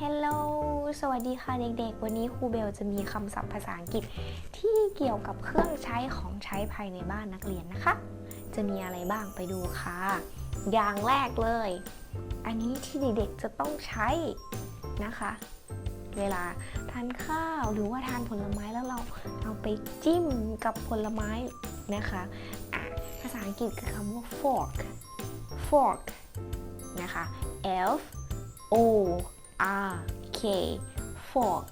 Hello สวัสดีค่ะเด็กๆ วันนี้ครูเบลจะมีคำศัพท์ภาษาอังกฤษที่เกี่ยวกับเครื่องใช้ของใช้ภายในบ้านนักเรียนนะคะ จะมีอะไรบ้างไปดูค่ะ อย่างแรกเลย อันนี้ที่เด็กๆจะต้องใช้นะคะ เวลาทานข้าวหรือว่าทานผลไม้แล้วเราเอาไปจิ้มกับผลไม้นะคะอะภาษาอังกฤษคือคำว่า fork fork นะคะ F O R K fork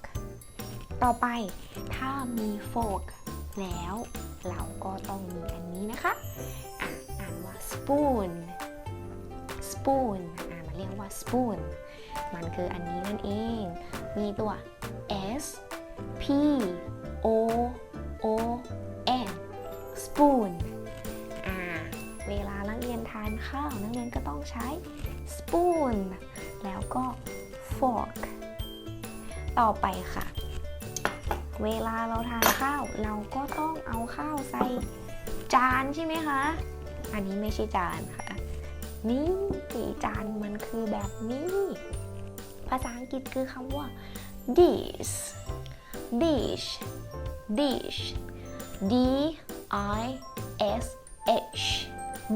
ต่อไปถ้ามี fork แล้วเราก็ต้องมีอันนี้นะคะ อะอ่านว่า spoon spoon อ่ามันเรียกว่า spoon มันคืออันนี้นั่นเอง มีตัว S P O O N spoon ข้าวนักเรียนก็ต้องใช้ spoon แล้วก็ fork ต่อไปค่ะ เวลาเราทานข้าว เราก็ต้องเอาข้าวใส่จานใช่ไหมคะ อันนี้ไม่ใช่จานค่ะ นี่จานมันคือแบบนี้ ภาษาอังกฤษคือคำว่า dish dish dish d i s h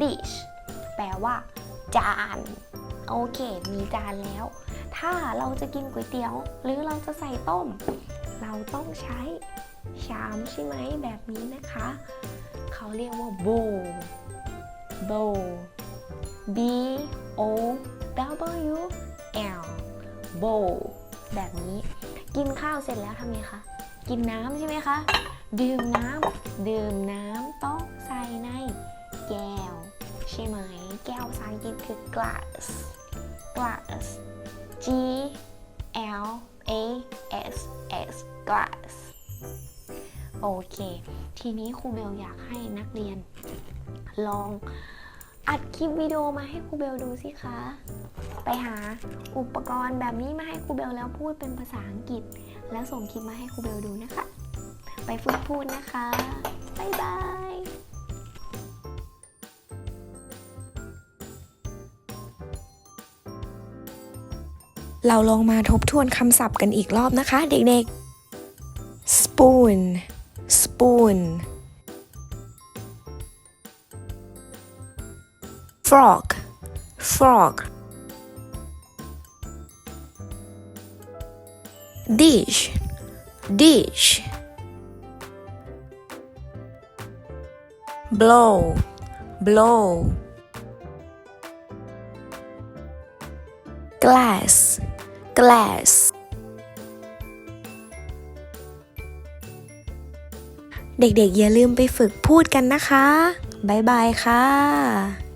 dish แปลว่า จาน โอเค มีจานแล้ว ถ้าเราจะกินก๋วยเตี๋ยว หรือเราจะใส่ต้ม เราต้องใช้ชามใช่ไหมแบบนี้นะคะ เขาเรียกว่า bowl bowl b o w l bowl แบบนี้ กินข้าวเสร็จแล้วทำไงคะ กินน้ำใช่ไหมคะ ดื่มน้ำดื่มน้ำต้อง อังกฤษคือ glass glass G L A S S glass โอเค ทีนี้ครูเบลอยากให้นักเรียน ลองอัดคลิปวิดีโอมาให้ครูเบลดูสิคะ ไปหาอุปกรณ์แบบนี้มาให้ครูเบลแล้วพูดเป็นภาษาอังกฤษ แล้วส่งคลิปมาให้ครูเบลดูนะคะ ไปฝึกพูดนะคะ บ๊ายบาย เราลองมาทบทวนคำศัพท์กันอีกรอบนะคะ เด็กๆ spoon spoon frog frog dish dish blow blow glass glass เด็กๆ อย่าลืมไปฝึกพูดกันนะคะ บ๊ายบายค่ะ